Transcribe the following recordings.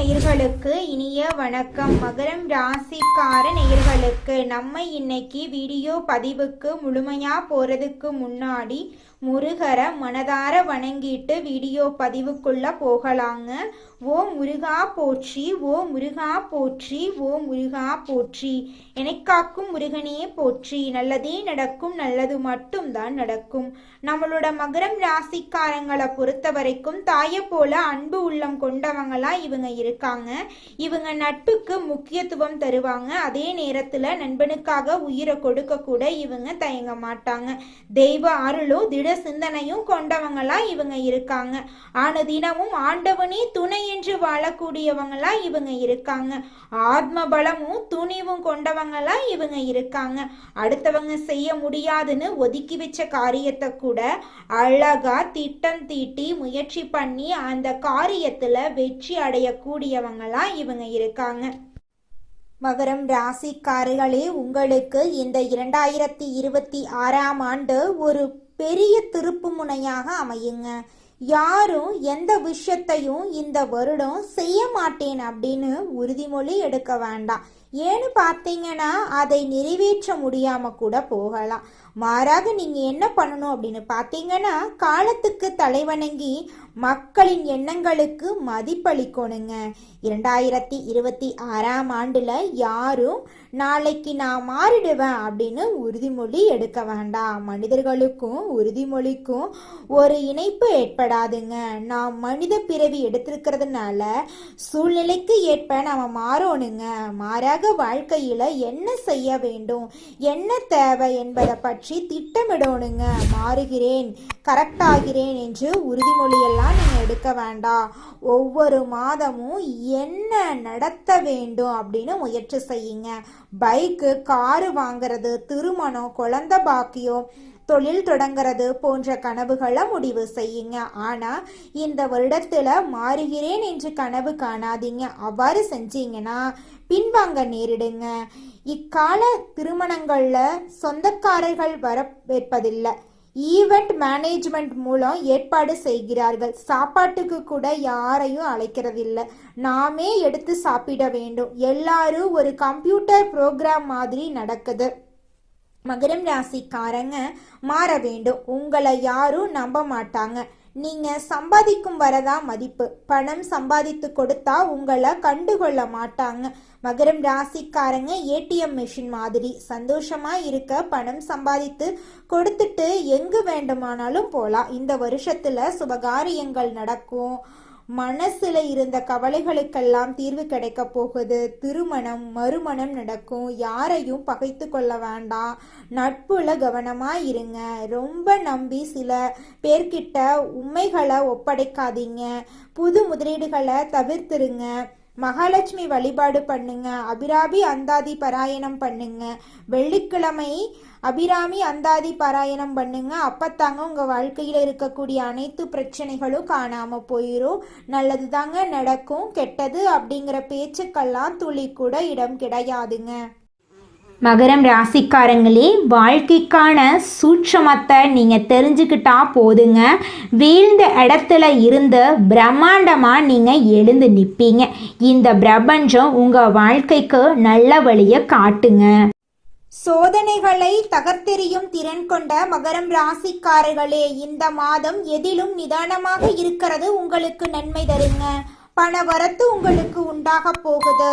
நேயர்களுக்கு இனிய வணக்கம். மகரம் ராசிக்கார நேயர்களுக்கு நம்ம இன்னைக்கு வீடியோ பதிவுக்கு முழுமையா போறதுக்கு முன்னாடி முருகரை மனதார வணங்கிட்டு வீடியோ பதிவுக்குள்ள போகலாங்க. ஓ முருகா போற்றி ஓ முருகா போற்றி ஓ முருகா போற்றி. எனக்காக்கும் முருகனே போற்றி. நல்லதே நடக்கும் நல்லது மட்டும்தான் நடக்கும். நம்மளோட மகரம் ராசிக்காரங்களை பொறுத்த வரைக்கும் தாயை போல அன்பு உள்ளம் கொண்டவங்களா இவங்க இருக்காங்க. இவங்க நட்புக்கு முக்கியத்துவம் தருவாங்க. அதே நேரத்துல நண்பனுக்காக உயிரை கொடுக்க கூட இவங்க தயங்க மாட்டாங்க. தெய்வ அருளோ திட சிந்தனையும் கொண்டவங்களா இவங்க இருக்காங்க. ஆன தினமும் ஆண்டவனே துணை என்று வாழக்கூடியவங்களா இவங்க இருக்காங்க. ஆத்ம பலமும் துணிவும் கொண்டவங்களா இவங்க இருக்காங்க. அடுத்தவங்க செய்ய முடியாதுன்னு ஒதுக்கி வச்ச காரியத்தை கூட அழகா திட்டம் தீட்டி முயற்சி பண்ணி அந்த காரியத்துல வெற்றி அடையக்கூடியவங்களா இவங்க இருக்காங்க. மகரம் ராசிக்காரர்களே உங்களுக்கு இந்த இரண்டாயிரத்தி இருபத்தி ஆறாம் ஆண்டு ஒரு பெரிய திருப்பு முனையாக அமையுங்க. யாரும் எந்த விஷயத்தையும் இந்த வருடம் செய்ய மாட்டேன் அப்படின்னு உறுதிமொழி எடுக்க வேண்டாம். ஏன்னு பார்த்தீங்கன்னா அதை நிறைவேற்ற முடியாம கூட போகலாம். மாறாக நீங்க என்ன பண்ணணும் அப்படின்னு பார்த்தீங்கன்னா காலத்துக்கு தலைவணங்கி மக்களின் எண்ணங்களுக்கு மதிப்பளிக்கணுங்க. இரண்டாயிரத்தி இருபத்தி ஆறாம் ஆண்டுல யாரும் நாளைக்கு நான் மாறிடுவேன் அப்படின்னு உறுதிமொழி எடுக்க வேண்டாம். மனிதர்களுக்கும் உறுதிமொழிக்கும் ஒரு இணைப்பு ஏற்படாதுங்க. நாம் மனித பிறவி எடுத்திருக்கிறதுனால சூழ்நிலைக்கு ஏற்ப நாம மாறணுங்க. மாறாக வாழ்க்கையில் என்ன செய்ய வேண்டும்? என்ன தேவை என்பதை பற்றி திட்டமிடணுங்க. மாறுகிறேன் கரெக்டாகிறேன் என்று உறுதிமொழியெல்லாம் நீங்கள் எடுக்க வேண்டாம். ஒவ்வொரு மாதமும் என்ன நடத்த வேண்டும் அப்படின்னு முயற்சி செய்யுங்க. பைக்கு காரு வாங்கிறது திருமணம் குழந்தை பாக்கியம் தொழில் தொடங்குறது போன்ற கனவுகளை முடிவு செய்யுங்க. ஆனா இந்த வருடத்துல மாறுகிறேன் என்று கனவு காணாதீங்க. அவ்வாறு செஞ்சீங்கன்னா பின்வாங்க நேரிடுங்க. இக்கால திருமணங்கள்ல சொந்தக்காரர்கள் வரவேற்பதில்லை ஈவெண்ட் மேனேஜ்மெண்ட் மூலம் ஏற்பாடு செய்கிறார்கள். சாப்பாட்டுக்கு கூட யாரையும் அழைக்கிறதில்ல. நாமே எடுத்து சாப்பிட வேண்டும். எல்லாரும் ஒரு கம்ப்யூட்டர் ப்ரோக்ராம் மாதிரி நடக்குது. மகரம் ராசிக்காரங்க மாற வேண்டும். உங்களை யாரும் நம்ப மாட்டாங்க. நீங்க சம்பாதிக்கும் வரதா மதிப்பு. பணம் சம்பாதித்து கொடுத்தா உங்களை கண்டுகொள்ள மாட்டாங்க. மகரம் ராசிக்காரங்க ஏடிஎம் மிஷின் மாதிரி. சந்தோஷமா இருக்க பணம் சம்பாதித்து கொடுத்துட்டு எங்கு வேண்டுமானாலும் போலாம். இந்த வருஷத்துல சுபகாரியங்கள் நடக்கும். மனசுல இருந்த கவலைகளுக்கெல்லாம் தீர்வு கிடைக்க போகுது. திருமணம் மறுமணம் நடக்கும். யாரையும் பகைத்து கொள்ள வேண்டாம். நட்புல கவனமா இருங்க. ரொம்ப நம்பி சில பேர்கிட்ட உண்மைகளை ஒப்படைக்காதீங்க. புது முதலீடுகளை தவிர்த்துருங்க. மகாலட்சுமி வழிபாடு பண்ணுங்க. அபிராபி அந்தாதி பாராயணம் பண்ணுங்க. வெள்ளிக்கிழமை அபிராமி அந்தாதி பாராயணம் பண்ணுங்க. அப்பத்தாங்க உங்க வாழ்க்கையில இருக்கக்கூடிய அனைத்து பிரச்சனைகளும் காணாம போயிடும் நல்லது தாங்க நடக்கும். கெட்டது அப்படிங்கிற பேச்சுக்கெல்லாம் துளி கூட இடம் கிடையாதுங்க. மகரம் ராசிக்காரங்களே வாழ்க்கைக்கான சூட்சமத்தை நீங்கள் தெரிஞ்சுக்கிட்டா போதுங்க. வீழ்ந்த இடத்துல இருந்து பிரம்மாண்டமாக நீங்கள் எழுந்து நிற்பீங்க இந்த பிரபஞ்சம் உங்கள் வாழ்க்கைக்கு நல்ல வழியை காட்டுங்க. சோதனைகளை தகர்த்தெறியும் திறன் கொண்ட மகரம் ராசிக்காரர்களே இந்த மாதம் எதிலும் நிதானமாக இருக்கிறது உங்களுக்கு நன்மை தருங்க. பண வரத்து உங்களுக்கு உண்டாக போகுது.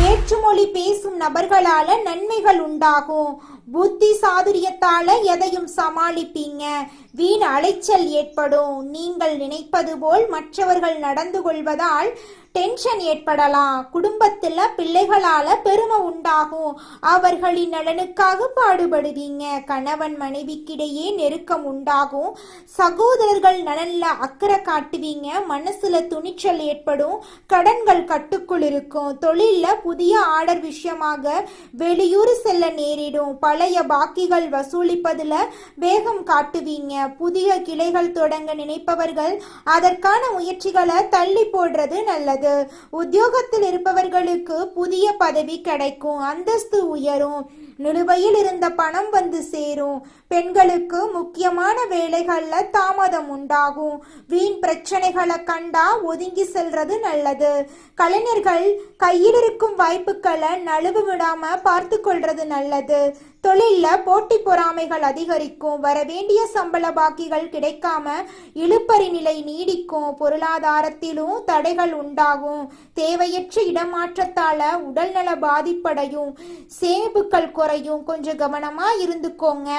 வேற்றுமொழி பேசும் நபர்களால நன்மைகள் உண்டாகும். புத்தி சாதுரியத்தால எதையும் சமாளிப்பீங்க. வீண் அலைச்சல் ஏற்படும். நீங்கள் நினைப்பது போல் மற்றவர்கள் நடந்து கொள்வதால் டென்ஷன் ஏற்படலாம். குடும்பத்துல பிள்ளைகளால பெருமை உண்டாகும். அவர்களின் நலனுக்காக பாடுபடுவீங்க. கணவன் மனைவிக்கிடையே நெருக்கம் உண்டாகும். சகோதரர்கள் நலன்ல அக்கறை காட்டுவீங்க. மனசுல துணிச்சல் ஏற்படும். கடன்கள் கட்டுக்குள் இருக்கும். தொழில்ல புதிய ஆர்டர் விஷயமாக வெளியூர் செல்ல நேரிடும். பழைய பாக்கிகள் வசூலிப்பதுல வேகம் காட்டுவீங்க. புதிய கிளைகள் தொடங்க நினைப்பவர்கள் அதற்கான முயற்சிகளை தள்ளி போடுறது நல்லது. உத்தியோகத்தில் இருப்பவர்களுக்கு புதிய பதவி கிடைக்கும். அந்தஸ்து உயரும். நிலுவையில் இருந்த பணம் வந்து சேரும். பெண்களுக்கு முக்கியமான வேலைகள்ல தாமதம் உண்டாகும். வீண் பிரச்சனைகளை கண்டா ஒதுங்கி செல்றது நல்லது. கலைஞர்கள் கையில் இருக்கும் வாய்ப்புகளை நழுவு விடாம பார்த்து கொள்றது நல்லது. தொழில்ல போட்டி பொறாமைகள் அதிகரிக்கும் வர வேண்டிய சம்பள பாக்கிகள் கிடைக்காம இழுப்பறி நிலை நீடிக்கும் பொருளாதாரத்திலும் தடைகள் உண்டாகும். தேவையற்ற இடமாற்றத்தால உடல்நல பாதிப்படையும் சேமிப்புகள் குறையும். கொஞ்சம் கவனமா இருந்துக்கோங்க.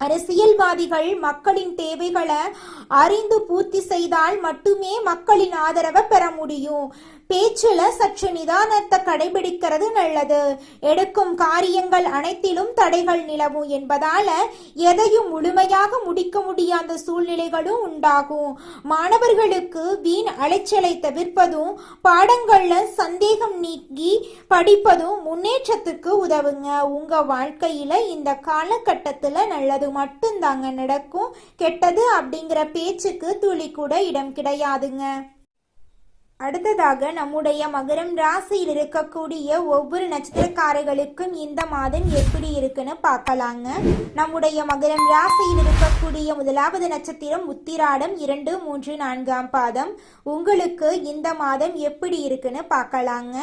அரசியல்வாதிகள் மக்களின் தேவைகளை அறிந்து பூர்த்தி செய்தால் மட்டுமே மக்களின் ஆதரவை பெற முடியும். பேச்சுல சற்று நிதானத்தை கடைபிடிக்கிறது நல்லது. எடுக்கும் காரியங்கள் அனைத்திலும் தடைகள் நிலவும் என்பதால எதையும் முழுமையாக முடிக்க முடியாத சூழ்நிலைகளும் உண்டாகும். மாணவர்களுக்கு வீண் அலைச்சலை தவிர்ப்பதும் பாடங்கள்ல சந்தேகம் நீக்கி படிப்பதும் முன்னேற்றத்துக்கு உதவுங்க. உங்க வாழ்க்கையில இந்த காலகட்டத்துல நல்லது மட்டும்தாங்க நடக்கும். கெட்டது அப்படிங்கிற பேச்சுக்கு துளி கூட இடம் கிடையாதுங்க. அடுத்ததாக நம்முடைய மகரம் ராசியில் இருக்கக்கூடிய ஒவ்வொரு நட்சத்திரக்காரர்களுக்கும் இந்த மாதம் எப்படி இருக்குன்னு பார்க்கலாங்க. நம்முடைய மகரம் ராசியில் இருக்கக்கூடிய முதலாவது நட்சத்திரம் உத்திராடம் இரண்டு மூன்று நான்காம் பாதம். உங்களுக்கு இந்த மாதம் எப்படி இருக்குன்னு பார்க்கலாங்க.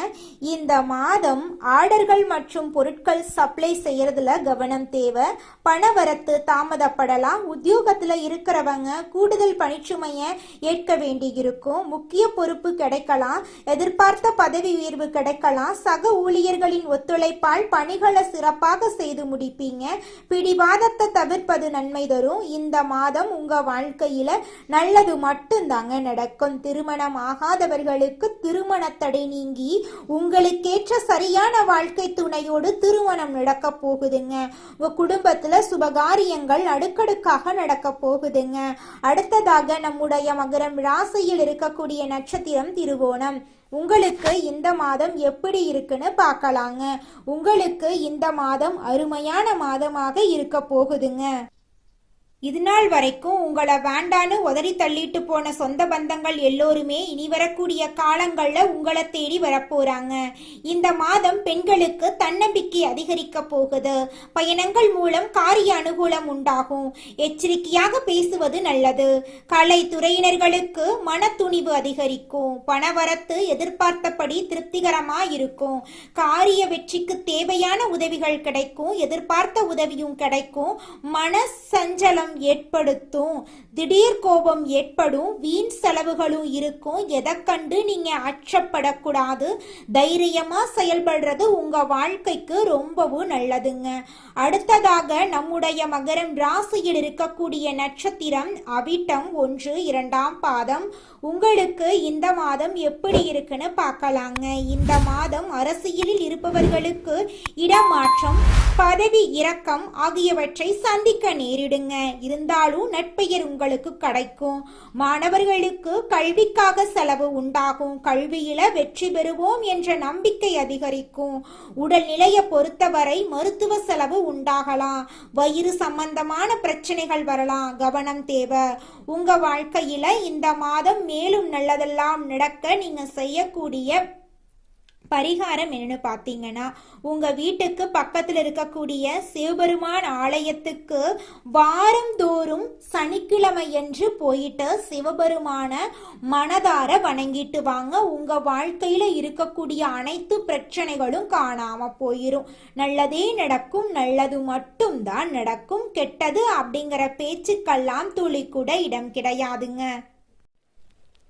இந்த மாதம் ஆர்டர்கள் மற்றும் பொருட்கள் சப்ளை செய்யறதுல கவனம் தேவை. பணவரத்து தாமதப்படலாம். உத்தியோகத்துல இருக்கிறவங்க கூடுதல் பணிச்சுமையை ஏற்க வேண்டியிருக்கும். முக்கிய பொறுப்பு கிடைக்கலாம். எதிர்பார்த்த பதவி உயர்வு கிடைக்கலாம். சக ஊழியர்களின் ஒத்துழைப்பால் பணிகளை சிறப்பாக செய்து முடிப்பீங்க. பிடிவாதத்தை தவிர்ப்பது நன்மை தரும். இந்த மாதம் உங்க வாழ்க்கையில நல்லது மட்டும்தாங்க நடக்கும். திருமணம் ஆகாதவர்களுக்கு திருமண தடை நீங்கி உங்களுக்கேற்ற சரியான வாழ்க்கை துணையோடு திருமணம் நடக்க போகுதுங்க. உங்க குடும்பத்துல சுபகாரியங்கள் அடுக்கடுக்காக நடக்க போகுதுங்க. அடுத்ததாக நம்முடைய மகரம் ராசியில் இருக்கக்கூடிய நட்சத்திரம் திருவோணம் உங்களுக்கு இந்த மாதம் எப்படி இருக்குன்னு பார்க்கலாங்க. உங்களுக்கு இந்த மாதம் அருமையான மாதமாக இருக்க போகுதுங்க. இது நாள் வரைக்கும் உங்களை வேண்டான்னு உதறி தள்ளிட்டு போன சொந்த பந்தங்கள் எல்லோருமே இனி வரக்கூடிய காலங்களில் உங்களை தேடி வரப்போறாங்க. இந்த மாதம் பெண்களுக்கு தன்னம்பிக்கை அதிகரிக்க போகுது. பயணங்கள் மூலம் காரிய அனுகூலம் உண்டாகும். எச்சரிக்கையாக பேசுவது நல்லது. கலைத்துறையினர்களுக்கு மனத்துணிவு அதிகரிக்கும். பணவரத்து எதிர்பார்த்தபடி திருப்திகரமா இருக்கும். காரிய வெற்றிக்கு தேவையான உதவிகள் கிடைக்கும். எதிர்பார்த்த உதவியும் கிடைக்கும். மன சஞ்சலம் ஏற்படுத்தும். திடீர் கோபம் ஏற்படும். வீண் செலவுகளும் இருக்கும். எதை கண்டு நீங்க அச்சப்படக்கூடாது. தைரியமா செயல்படுறது உங்க வாழ்க்கைக்கு ரொம்பவும் நல்லதுங்க. அடுத்ததாக நம்முடைய மகரம் ராசியில் இருக்கக்கூடிய நட்சத்திரம் அவிட்டம் ஒன்று இரண்டாம் பாதம். உங்களுக்கு இந்த மாதம் எப்படி இருக்குன்னு பார்க்கலாங்க. இந்த மாதம் அரசியலில் இருப்பவர்களுக்கு இடமாற்றம் பதவி இறக்கம் ஆகியவற்றை சந்திக்க நேரிடுங்க. இருந்தாலும் நட்பெயர் உங்களுக்கு கிடைக்கும். மாணவர்களுக்கு கல்விக்காக செலவு உண்டாகும். கல்வியில வெற்றி பெறுவோம் என்ற நம்பிக்கை அதிகரிக்கும். உடல்நிலையை பொறுத்தவரை மருத்துவ செலவு உண்டாகலாம். வயிறு சம்பந்தமான பிரச்சனைகள் வரலாம். கவனம் தேவை. உங்க வாழ்க்கையில இந்த மாதம் மேலும் நல்லதெல்லாம் நடக்க நீங்க செய்யக்கூடிய பரிகாரம் என்னன்னு பார்த்தீங்கன்னா உங்கள் வீட்டுக்கு பக்கத்தில் இருக்கக்கூடிய சிவபெருமான் ஆலயத்துக்கு வாரந்தோறும் சனிக்கிழமை என்று போயிட்டு சிவபெருமான மனதார வணங்கிட்டு வாங்க. உங்கள் வாழ்க்கையில் இருக்கக்கூடிய அனைத்து பிரச்சனைகளும் காணாமல் போயிடும் நல்லதே நடக்கும் நல்லது மட்டும்தான் நடக்கும். கெட்டது அப்படிங்கிற பேச்சுக்கெல்லாம் துளி கூட இடம் கிடையாதுங்க.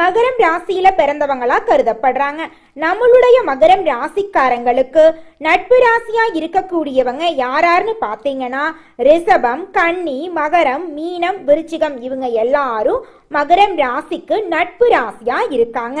மகரம் ராசியில பிறந்தவங்களா கருதப்படுறாங்க. நம்மளுடைய மகரம் ராசிக்காரங்களுக்கு நட்பு ராசியா இருக்கக்கூடியவங்க யாராருன்னு பார்த்தீங்கன்னா ரிஷபம் கன்னி மகரம் மீனம் விருச்சிகம் இவங்க எல்லாரும் மகரம் ராசிக்கு நட்பு ராசியா இருக்காங்க.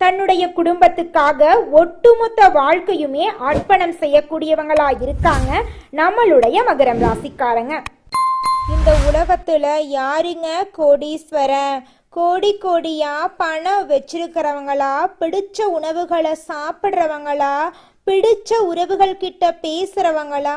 தன்னுடைய குடும்பத்துக்காக ஒட்டுமொத்த வாழ்க்கையுமே அர்ப்பணம் செய்யக்கூடியவங்களா இருக்காங்க நம்மளுடைய மகரம் ராசிக்காரங்க. இந்த உலகத்துல யாருங்க கோடீஸ்வரன்? கோடி கோடியா பணம் வச்சிருக்கிறவங்களா? பிடிச்ச உணவுகளை சாப்பிட்றவங்களா? பிடிச்ச உறவுகள் கிட்ட பேசுறவங்களா?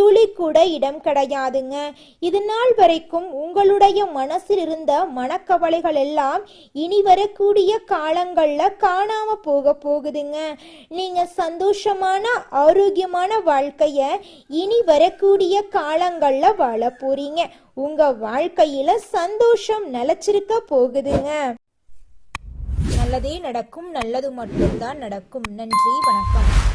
துளி கூட இடம் கிடையாதுங்க. இது நாள் வரைக்கும் உங்களுடைய மனசில் இருந்த மனக்கவலைகள் எல்லாம் இனி வரக்கூடிய காலங்கள்ல காணாம போக போகுதுங்க. நீங்க சந்தோஷமான ஆரோக்கியமான வாழ்க்கைய இனி வரக்கூடிய காலங்கள்ல வாழ போறீங்க. உங்க வாழ்க்கையில சந்தோஷம் நிலைச்சிருக்க போகுதுங்க. நல்லதே நடக்கும் நல்லது மட்டும்தான் நடக்கும். நன்றி வணக்கம்.